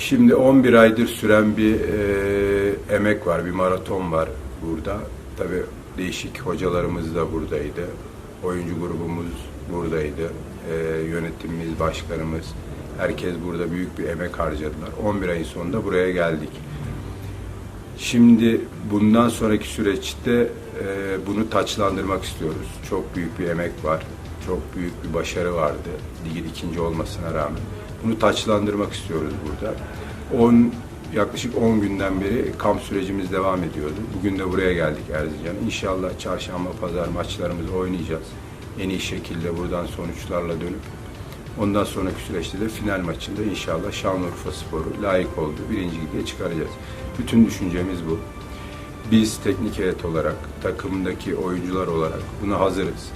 Şimdi 11 aydır süren bir e, emek var, bir maraton var burada. Tabii değişik hocalarımız da buradaydı. Oyuncu grubumuz buradaydı. E, yönetimimiz, başkanımız, herkes burada büyük bir emek harcadılar. 11 ayın sonunda buraya geldik. Şimdi bundan sonraki süreçte e, bunu taçlandırmak istiyoruz. Çok büyük bir emek var. Çok büyük bir başarı vardı. Ligin ikinci olmasına rağmen. Bunu taçlandırmak istiyoruz burada. 10 yaklaşık 10 günden beri kamp sürecimiz devam ediyordu. Bugün de buraya geldik Erzincan'a. İnşallah çarşamba pazar maçlarımızı oynayacağız. En iyi şekilde buradan sonuçlarla dönüp Ondan sonraki süreçte de final maçında inşallah Şanlıurfa Spor'u layık olduğu birinci lige çıkaracağız. Bütün düşüncemiz bu. Biz teknik heyet olarak, takımdaki oyuncular olarak buna hazırız.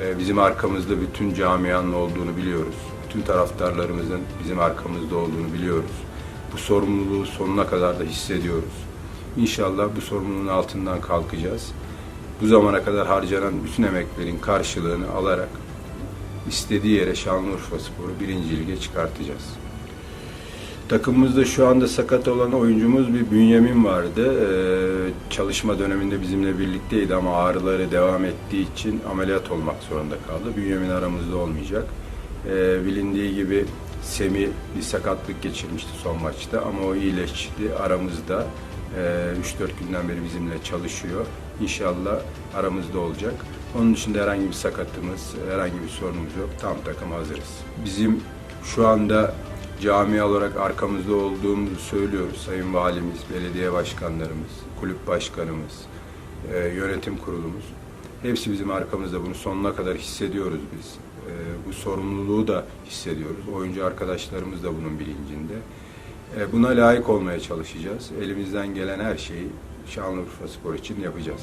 Ee, Bizim arkamızda bütün camianın olduğunu biliyoruz. Bütün taraftarlarımızın bizim arkamızda olduğunu biliyoruz. Bu sorumluluğu sonuna kadar da hissediyoruz. İnşallah bu sorumluluğun altından kalkacağız. Bu zamana kadar harcanan bütün emeklerin karşılığını alarak istediği yere Şanlıurfa Spor'u birinci lige çıkartacağız. Takımımızda şu anda sakat olan oyuncumuz bir Bünyamin vardı. Ee, çalışma döneminde bizimle birlikteydi ama ağrıları devam ettiği için ameliyat olmak zorunda kaldı. Bünyamin aramızda olmayacak. Ee, bilindiği gibi Semi bir sakatlık geçirmişti son maçta ama o iyileşti aramızda. Ee, 3-4 günden beri bizimle çalışıyor. İnşallah aramızda olacak. Onun dışında herhangi bir sakatımız, herhangi bir sorunumuz yok. Tam takım hazırız. Bizim şu anda cami olarak arkamızda olduğumuzu söylüyoruz. Sayın Valimiz, belediye başkanlarımız, kulüp başkanımız, e, yönetim kurulumuz. Hepsi bizim arkamızda. Bunu sonuna kadar hissediyoruz biz. E, bu sorumluluğu da hissediyoruz. Oyuncu arkadaşlarımız da bunun bilincinde. E, buna layık olmaya çalışacağız. Elimizden gelen her şeyi Şanlıurfa Spor için yapacağız.